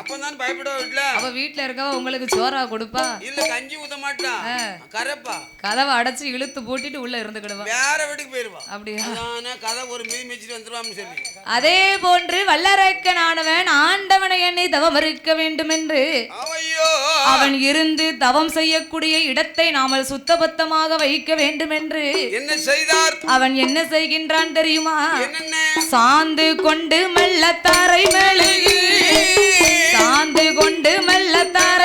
அப்பதான் பயப்படுவா வீட்டுல அவ வீட்ல இருக்கவ உங்களுக்கு சோறா கொடுப்பா? இல்ல கஞ்சி ஊத்த மாட்டான் கரப்பா. கதவை அடைச்சு இழுத்து பூட்டிட்டு உள்ள இருந்துக்கிடுவா. வேற வீட்டுக்கு போயிருவா. அப்படியா? கதை ஒரு மீதி மிச்சிட்டு வந்துருவான்னு சொல்லி. அதே போன்று வல்லரக்கனானவன் ஆண்டவனை என்னை தவம் இருக்க வேண்டும் என்று ஐயோ! அவன் இருந்து தவம் செய்யக்கூடிய இடத்தை நாமல் சுத்தபத்தமாக வைக்க வேண்டும் என்று என்ன செய்தார்? அவன் என்ன செய்கின்றான் தெரியுமா? சாந்து கொண்டு மெல்ல தரை மெழுகி சாந்து கொண்டு மெல்ல தரை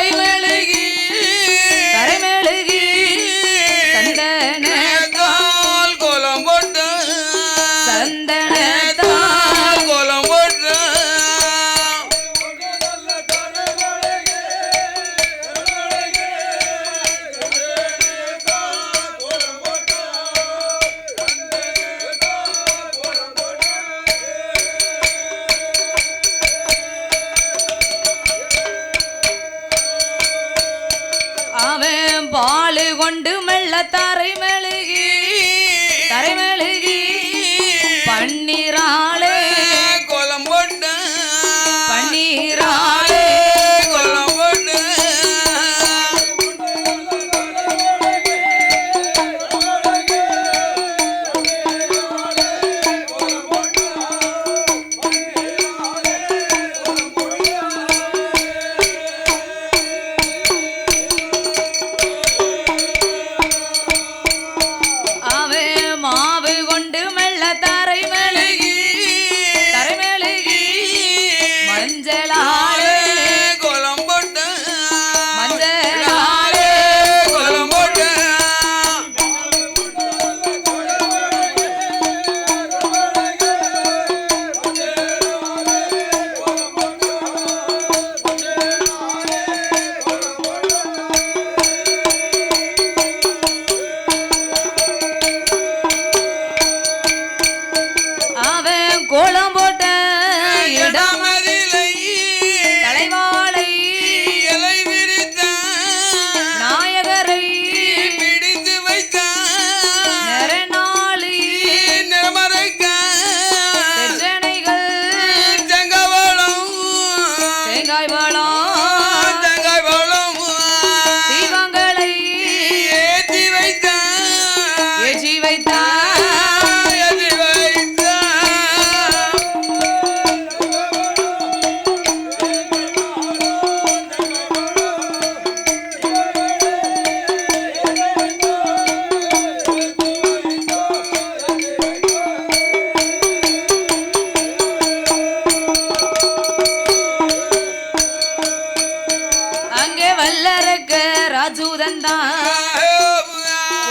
அங்கே வல்லரக்க ராஜூதன் தான்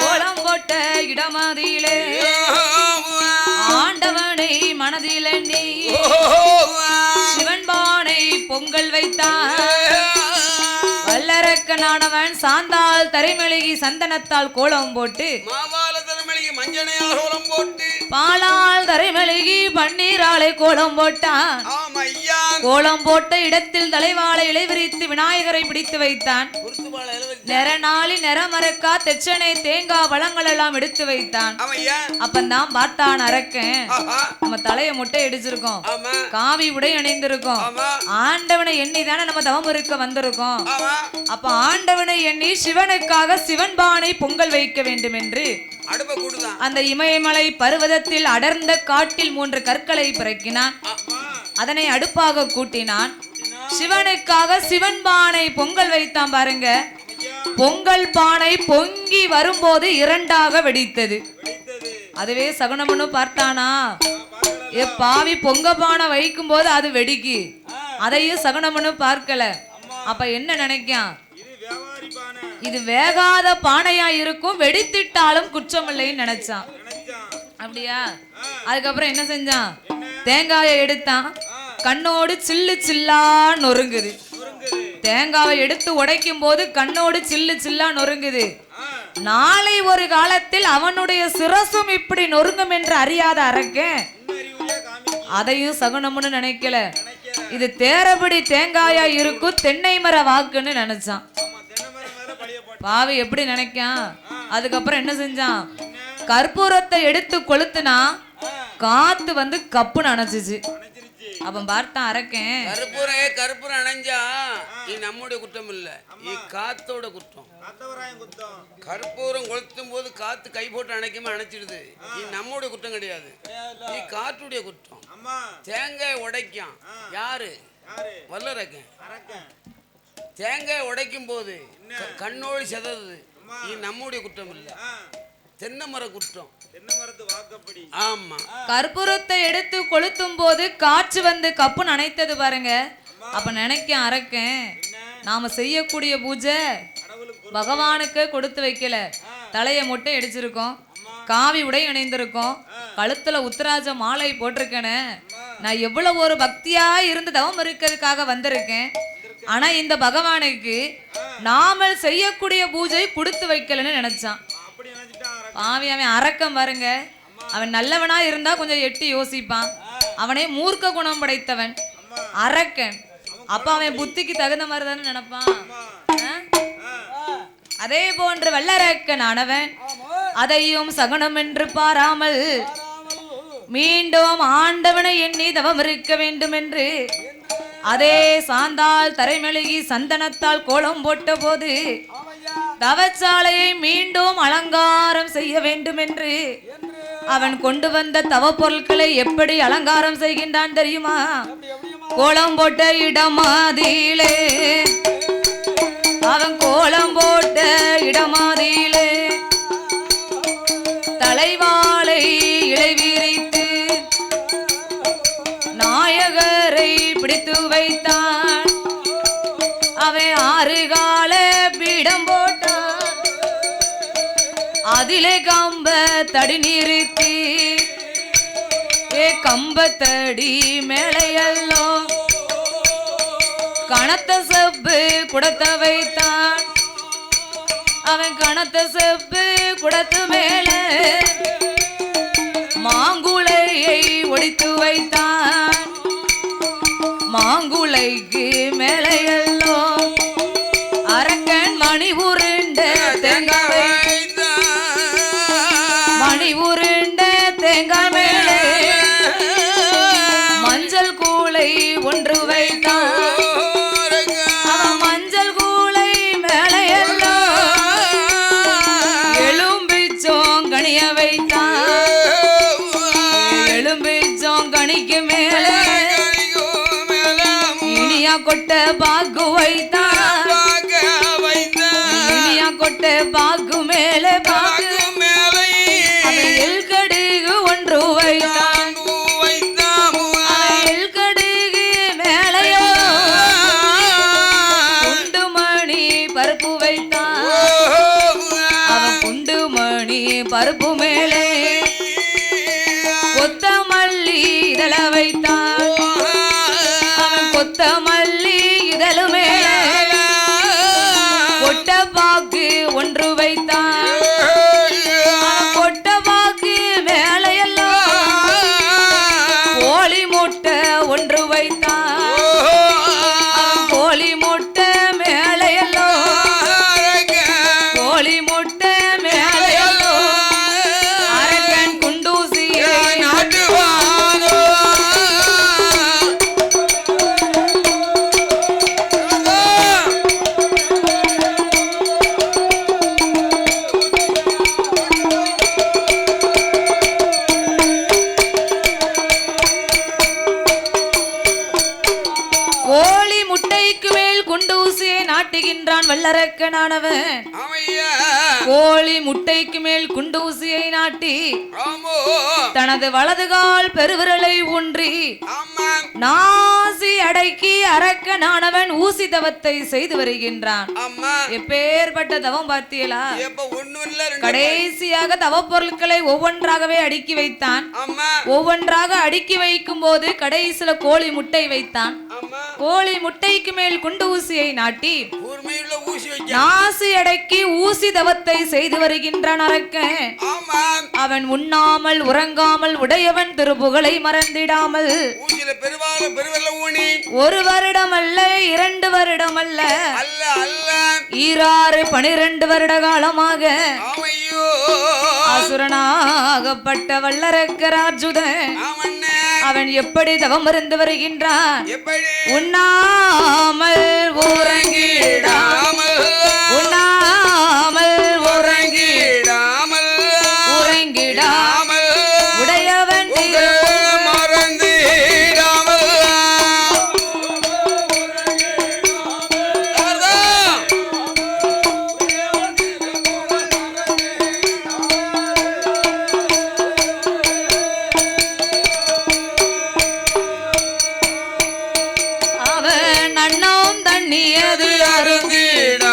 கோலம் போட்ட இடமதியிலே ஆண்டவனை மனதில் எண்ணி சிவன்பானை பொங்கல் வைத்தான் வல்லரக்கனானவன் சாந்தால் தரைமெழுகி சந்தனத்தால் கோலம் போட்டு. பாலால் தரைமெழுகி பன்னீராலை கோலம் போட்டான். கோலம் போட்ட இடத்தில் தலைவாளை இலைவிரித்து விநாயகரை பிடித்து வைத்தான். பால இலவரி நிறநாளி நிறமரக்கா தெச்சனை தேங்காய் பழங்கள் எல்லாம் எடுத்து வைத்தான். அப்பந்தான் பார்த்தான் அரக்கன். நம்ம தலைய முட்டை அடிச்சிருக்கோம் காவி உடை அணிந்திருக்கோம். ஆண்டவனை எண்ணி தானே நம்ம தவம் இருக்க வந்திருக்கோம். அப்ப ஆண்டவனை எண்ணி சிவனுக்காக சிவன்பானை பொங்கல் வைக்க வேண்டும் என்று அந்த இமயமலை பர்வதத்தில் அடர்ந்த காட்டில் மூன்று கற்களை பிறக்கினான். அதனை அடுப்பாக கூட்டினான். சிவனுக்காக சிவன் பானை பொங்கல் வைத்தான் பாருங்க. பொங்கல் பானை பொங்கி வரும்போது இரண்டாக வெடித்தது. அதுவே சகுனமனு பார்த்தானா? ஏ பாவி பொங்க பானை வைக்கும் போது அது வெடிக்கு. அதையும் சகுனமனு பார்க்கல. அப்ப என்ன நினைக்கான் இது வேகாத பானையா இருக்கும் வெடித்திட்டாலும் குற்றமில்லைன்னு நினைச்சான். அப்படியா? அதுக்கப்புறம் என்ன செஞ்சான்? தேங்காயை எடுத்தான். கண்ணோடு சில்லு சில்லா நொறுங்குது. தேங்காவை எடுத்து உடைக்கும் போது கண்ணோடு சில்லு சில்லா நொறுங்குது. நாளை ஒரு காலத்தில் அவனுடைய சிரசும் இப்படி நொறுங்கும் என்று அறியாத அரக்கன் அதையும் சகுனம்னு நினைக்கல. இது தேரபடி தேங்காயா இருக்கும் தென்னை மர வாக்குன்னு நினைச்சான். பாவி எப்படி நினைக்கான்? அதுக்கப்புறம் என்ன செஞ்சான்? கற்பூரத்தை எடுத்து கொளுத்துனா காத்து வந்து கப்பு அணைச்சிச்சு அவன் பார்த்தான் அரக்கன். கருப்புரே கருப்புரம் அணைஞ்சா நீ நம்முடைய குற்றம் இல்ல. நீ காத்தோட குற்றம். கற்பூரம் கொளுத்தும் போது காத்து கை போட்டு அணைக்குமா அணைச்சிடுது. நீ நம்முடைய குற்றம் கிடையாது. நீ காற்றுடைய குற்றம். தேங்காய் உடைக்கும் யாரு? யாரு வல்லரக்கன். தேங்காய் உடைக்கும் போது கண்ணோடு செதறது. நீ நம்முடைய குற்றம் இல்லை. தென்னை மர குற்றம் தென்னை மரத்து வாக்கப்படி. ஆமா. கற்பூரத்தை எடுத்து கொளுத்தும் போது காற்று வந்து கப்பு நனைத்தது பாருங்க. அப்ப நினைக்க அரக்கன். நாம செய்யக்கூடிய பூஜை பகவானுக்கு கொடுத்து வைக்கல. தலையை மட்டும் இடிச்சிருக்கோம் காவி உடை இணைந்திருக்கோம் கழுத்துல உத்தராஜ மாலை போட்டிருக்கேனே. நான் எவ்வளவு ஒரு பக்தியா இருந்து தவம் இருக்கிறதுக்காக வந்திருக்கேன். ஆனா இந்த பகவானுக்கு நாமல் செய்யக்கூடிய பூஜை கொடுத்து வைக்கலன்னு நினைச்சான். பாவி அவன் அரக்கம் பாருங்க. அவன் நல்லவனா இருந்தா கொஞ்சம் எட்டி யோசிப்பான். அவனே மூர்க்க குணம் படைத்தவன். அரக்கன். அப்ப அவன் புத்திக்கு தகுந்த மாதிரி தானே நினைப்பான் அதே போன்று வல்லரக்கன் ஆனவன் அதையும் சகுனம் என்று பாராமல் மீண்டும் ஆண்டவனை எண்ணி தவம் இருக்க வேண்டும் என்று. அதே சாந்தால் தரைமெழுகி சந்தனத்தால் கோலம் போட்ட போது தவச்சாலையை மீண்டும் அலங்காரம் செய்ய வேண்டும் என்று அவன் கொண்டு வந்த தவ பொருட்களை எப்படி அலங்காரம் செய்கின்றான் தெரியுமா? கோலம் போட்ட இடமாதியிலே அவன் கோலம் போட்ட இடமாதியிலே அதிலே கம்ப தடி நிறுத்தி. ஏ கம்பத்தடி மேலையல்லோ. கணத்த செப்பு குடத்த வைத்தான். அவன் கணத்த செப்பு குடத்து மேல. மாங்குளையை ஒடித்து வைத்தான். மாங்குளைக்கு மேலையல்ல கோழி முட்டைக்கு மேல் குண்டூசியை நாட்டுகின்றான் வல்லரக்கனானவன். கோழி முட்டைக்கு மேல் குண்டூசியை நாட்டி தனது வலது கால் பெருவிரலை ஊன்றி நாசி அடக்கி அரக்கனானவன் ஊசி தவத்தை செய்து வருகின்றான். எப்பேற்பட்ட தவம் பார்த்தீங்களா கடைசியாக தவ பொருட்களை ஒவ்வொன்றாகவே அடுக்கி வைத்தான். ஒவ்வொன்றாக அடுக்கி வைக்கும் போது கடைசியில கோழி முட்டை வைத்தான். கோழி முட்டைக்கு மேல் குண்டு ஊசியை நாட்டி நாசி அடக்கி ஊசி தவத்தை செய்து வருகின்றான் அரக்கன் அவன் உண்ணாமல் உறங்காமல் உடையவன் திருப்புகளை மறந்திடாமல். ஒரு வருடம் அல்ல இரண்டு வருடம் அல்ல ஈராறு பனிரெண்டு வருட காலமாக. அசுரனாகப்பட்ட வல்லரக்கராஜுத அவன். எப்படி தவம் இருந்து வருகின்றான்? உண்ணாமல் ஊரங்கிடான் நன்னோம் தண்ணியது அருந்திட.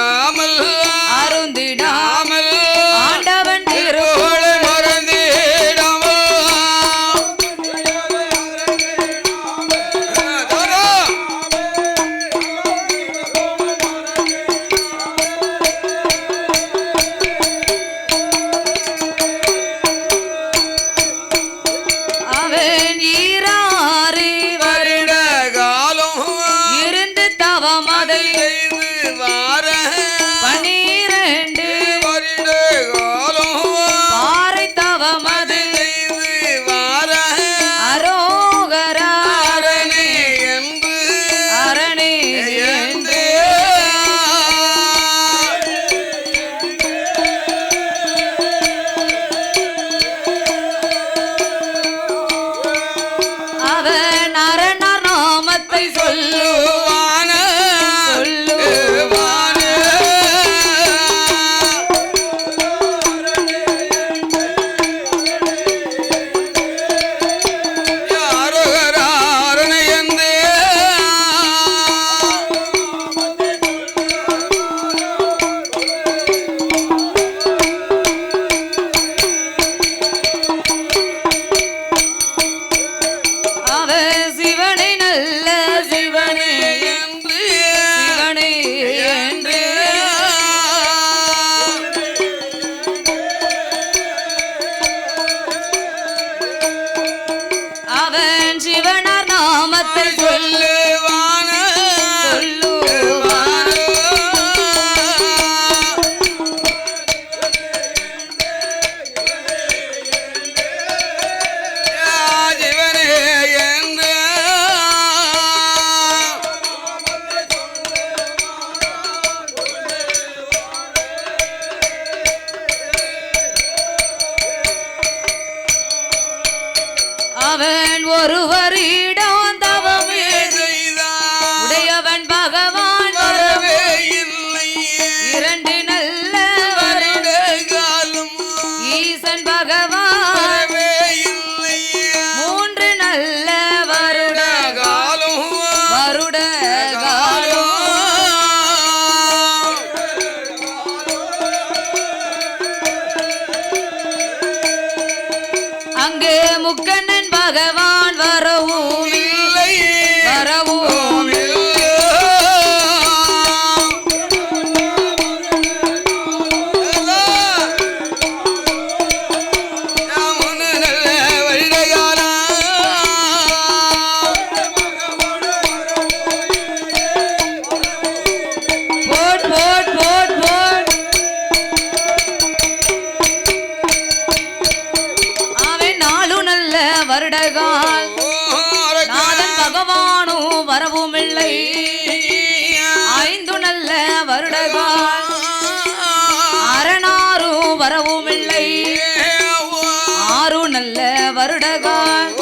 அழகான்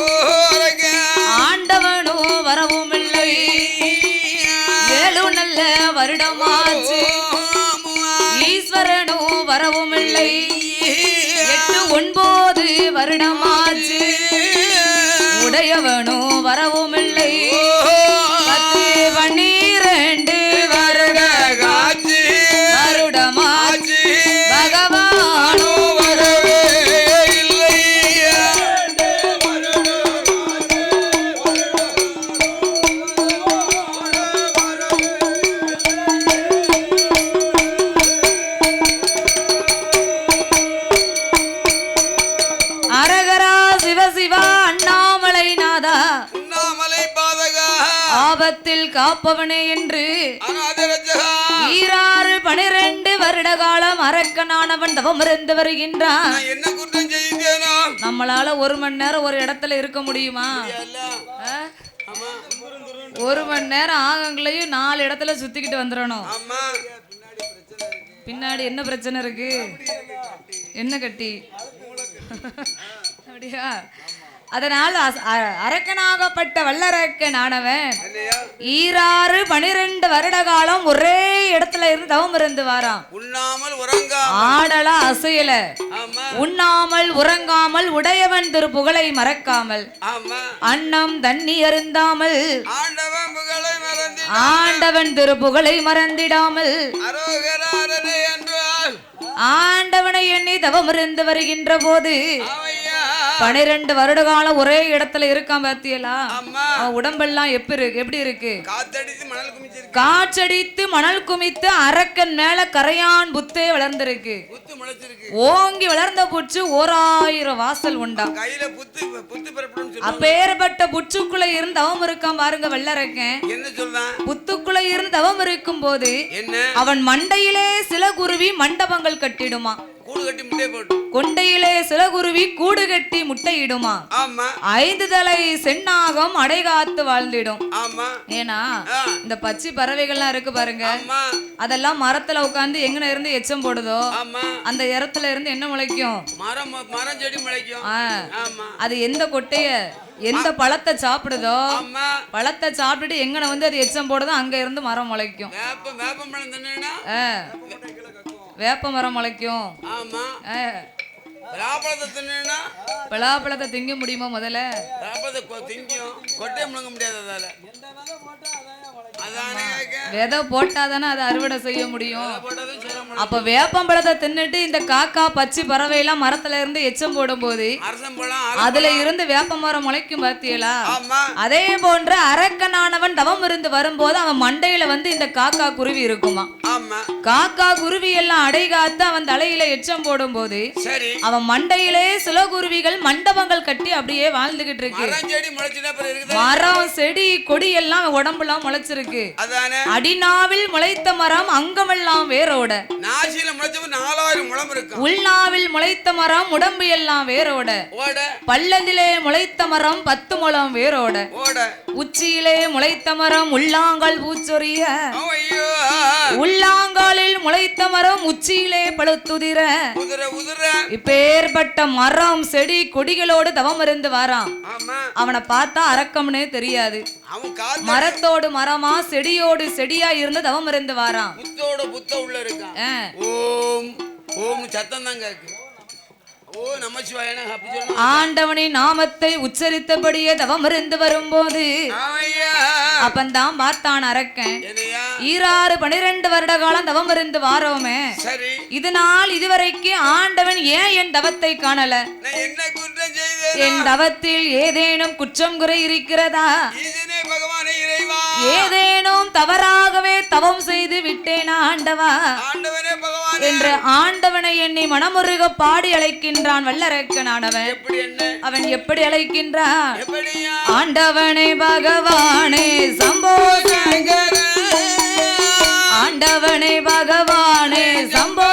ஆண்டவனோ வரவும் இல்லை ஏழு நல்ல வருடமாச்சு. ஈஸ்வரனோ வரவும் இல்லை எட்டு ஒன்பது வருடமாச்சு. உடையவனோ வரவும் இல்லை அரக்கனானவன் தவம் இருந்து வருகின்றான். நான் என்ன குற்றம் செய்தேனோ? நம்மளால ஒரு மணி நேரம் ஒரு இடத்துல இருக்க முடியுமா? ஒரு மணி நேரம் ஆகங்களையும் நாலு இடத்துல சுத்திக்கிட்டு வந்துடணும். பின்னாடி என்ன பிரச்சனை இருக்கு? என்ன கட்டி? அப்படியா? அதனால் அரக்கனாகப்பட்ட வல்லரக்கன் ஆனவன் ஈராறு பனிரெண்டு வருட காலம் ஒரே இடத்துல இருந்து தவம் இருந்து வாராம் உண்ணாமல் ஆடல அசையல. உண்ணாமல் உறங்காமல் உடையவன் திரு புகழை மறக்காமல். அன்னம் தண்ணி அருந்தாமல். ஆண்டவன் திரு புகழை மறந்திடாமல். ஆண்டவனை எண்ணி தவம் இருந்து வருகின்ற போது பனிரெண்டு வருட காலம் ஒரே இடத்துல இருக்கான் பாத்தியலா? அவன் உடம்பெல்லாம் எப்படி இருக்கு? எப்படி இருக்கு? காற்றடித்து மணல் குமித்து அரக்கன் மேல கரையான் புத்தே வளர்ந்திருக்கு. ஓங்கி வளர்ந்த புற்று ஓராயிரம் வாசல் உண்டா? அப்பேற்பட்ட புற்றுக்குள்ள இருந்து தவம் இருக்கான் பாருங்க வெள்ளரக்கன். புத்துக்குள்ள இருந்து தவம் இருக்கும் போது அவன் மண்டையிலே சில குருவி மண்டபங்கள் கட்டிடுமா? கூடு கட்டி முட்டை போட்டு. கொண்டையிலே சில குருவி கூடு கட்டி முட்டையிடுமா? ஆமா. ஐந்து தலை சென்னாகம் அடைகாத்து வாழ்ந்திடும். ஆமா. ஏன்னா. இந்த பச்சை பறவைகள்லாம் இருக்கு பாருங்க. அதெல்லாம் மரத்துல உட்காந்து எங்கன இருந்து எச்சம் போடுதோ அந்த இடத்துல இருந்து என்ன முளைக்கும்? மரம் மரம் செடி முளைக்கும். அது எந்த கொட்டைய எந்த பழத்தை சாப்பிடுதோ பழத்தை சாப்பிட்டுட்டு எங்கன வந்து அது எச்சம் போடுதோ அங்க இருந்து மரம் முளைக்கும். வேப்ப மரம் முளைக்கும். ஆமா. பலாப்பழத்தை தின்னா பலாப்பழத்தை திங்க முடியுமா முதல்ல? பலாப்பழத்தை திங்கும். கொட்டையை முழுங்க முடியாது அதால. அதானே கேக்க விதை போட்டாதானே அதை அறுவடை செய்ய முடியும். அப்ப வேப்பம்பழத்தை தின்னுட்டு இந்த காக்கா பச்சை பறவை எல்லாம் மரத்துல இருந்து எச்சம் அரசம் பழம் அதுல இருந்து வேப்ப மரம் முளைக்கும் ஆமா. அதே போன்று அரக்கனானவன் தவம் இருந்து வரும்போது அவன் மண்டையில வந்து இந்த காக்கா குருவி இருக்குமா? காக்கா குருவி எல்லாம் அடைகாத்து அவன் தலையில எச்சம் போடும்போது சரி. அவன் மண்டையிலே சில குருவிகள் மண்டபங்கள் கட்டி அப்படியே வாழ்ந்துகிட்டு இருக்கு. மரம் செடி கொடி எல்லாம் உடம்புலாம் முளைச்சிருக்கு அதானே? அடிநாவில் முளைத்த மரம் அங்கமெல்லாம் வேரோட. நாசியில நாலாயிரம் உள்நாவில் முளைத்த மரம் உடம்பு எல்லாம் வேரோட. ஓட. பள்ளத்திலே முளைத்த மரம் பத்து முழம் வேரோட. உச்சியிலே முளைத்த மரம் உள்ளாங்கால் பூச்சொரிய. ஐயோ. உள்ளாங்காலில் முளைத்த மரம் உச்சியிலே பழுத்துதிர. இப்பேற்பட்ட மரம் செடி கொடிகளோடு தவம் இருந்து வாராம் அவனை பார்த்தா அரக்கம்னே தெரியாது. மரத்தோடு மரமா செடியோடு செடியா இருந்து தவம் இருந்து வாராம் புத்தோட புத்த உள்ள இருக்கான் ஓம் ஓம் சத்தம் தான் கேக்கு ஆண்டவனின் நாமத்தை உச்சரித்தபடியே தவம் இருந்து வரும்போது அப்பந்தான் பார்த்தான் அரக்கன். ஈராறு பனிரெண்டு வருட காலம் தவம் இருந்து வாரோமே. இதனால் இதுவரைக்கும் ஆண்டவன் ஏன் என் தவத்தை காணல? என் தவத்தில் ஏதேனும் குற்றம் குறை இருக்கிறதா? ஏதேனும் தவறாகவே தவம் செய்து விட்டேனா ஆண்டவா. என்று ஆண்டவனை எண்ணி மனமுருக பாடி அழைக்கின்றான் வல்லரக்கனானவன் அவன் எப்படி அழைக்கின்றான்? ஆண்டவனே பகவானே சம்போ ஆண்டவனே பகவானே சம்போ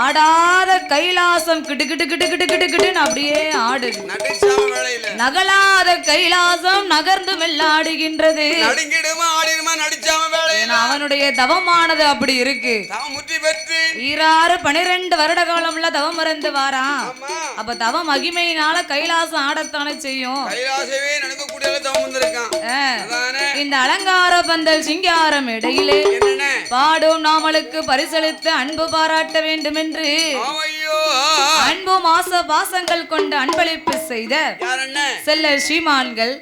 ஆடாத கைலாசம் கிடு கிடு கிடு கிடு கிடு கிடுன்னு அப்படியே ஆடுது. நகலாத கைலாசம் நகர்ந்து மெல்லாடுகின்றது அவனுடைய தவமானது அப்படி இருக்கு. ஈராறு பனிரெண்டு வருட காலம்ல தவம் வாரான் ஆமா. அப்ப தவ மகிமையினால கைலாசம் ஆடத்தானே செய்யும். தவம் இந்த அலங்கார பந்தல் சிங்காரம் இடையிலே பாடும் நாமளுக்கு பரிசளித்து அன்பு பாராட்ட வேண்டும் என்று அன்பு மாச பாசங்கள் கொண்டு அன்பளிப்பு செய்த செல்ல ஸ்ரீமான்கள்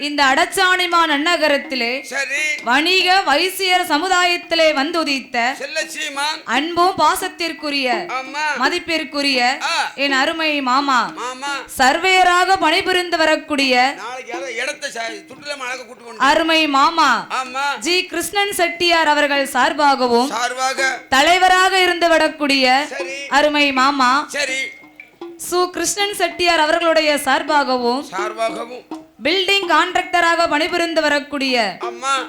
இந்த அடச்சாணிமான் அன்னகரத்திலே சரி. வணிக வைசியர் சமுதாயத்திலே வந்துதித்த அன்பும் பாசத்திற்குரிய மதிப்பிற்குரிய. என் அருமை மாமா. சர்வேயராக பணிபுரிந்து வரக்கூடிய அருமை மாமா. ஜி. கிருஷ்ணன் செட்டியார் அவர்கள் சார்பாகவும் சார்பாக. தலைவராக இருந்து வரக்கூடிய சரி. அருமை மாமா சரி. சு. கிருஷ்ணன் செட்டியார் அவர்களுடைய சார்பாகவும் சார்பாகவும். பில்டிங் கான்ட்ராக்டராக பணிபுரிந்து வரக்கூடிய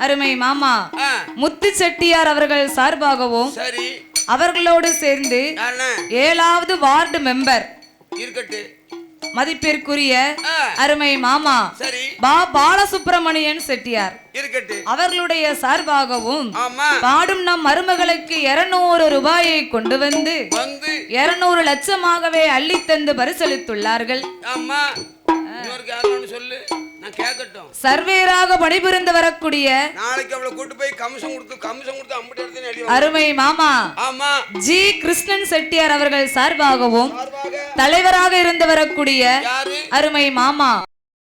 அருமை மாமா முத்து செட்டியார் அவர்கள் சார்பாகவும் சரி. அவர்களோடு சேர்ந்து ஏழாவது வார்டு மெம்பர் இருக்கட்டு. மதிப்பிற்குரிய அருமை மாமா சரி. பா பாலசுப்பிரமணியன் செட்டியார். அவர்களுடைய சார்பாகவும் பாடும் நம் மருமகளுக்கு இருநூறு ரூபாயை கொண்டு வந்து இருநூறு லட்சமாகவே அள்ளித்தந்து பரிசளித்துள்ளார்கள். சொல்லு. நான் கேட்கட்டும் சர்வேராக பணிபுரிந்து வரக்கூடிய நாளைக்கு அவளை கூட்டு போய் கமிஷன் கொடுத்து கமிஷன் கொடுத்து அம்பட்டு எடுத்து. அருமை மாமா. ஆமா. ஜி. கிருஷ்ணன் செட்டியார் அவர்கள் சார்பாகவும் சார்பாக. தலைவராக இருந்து வரக்கூடிய அருமை மாமா.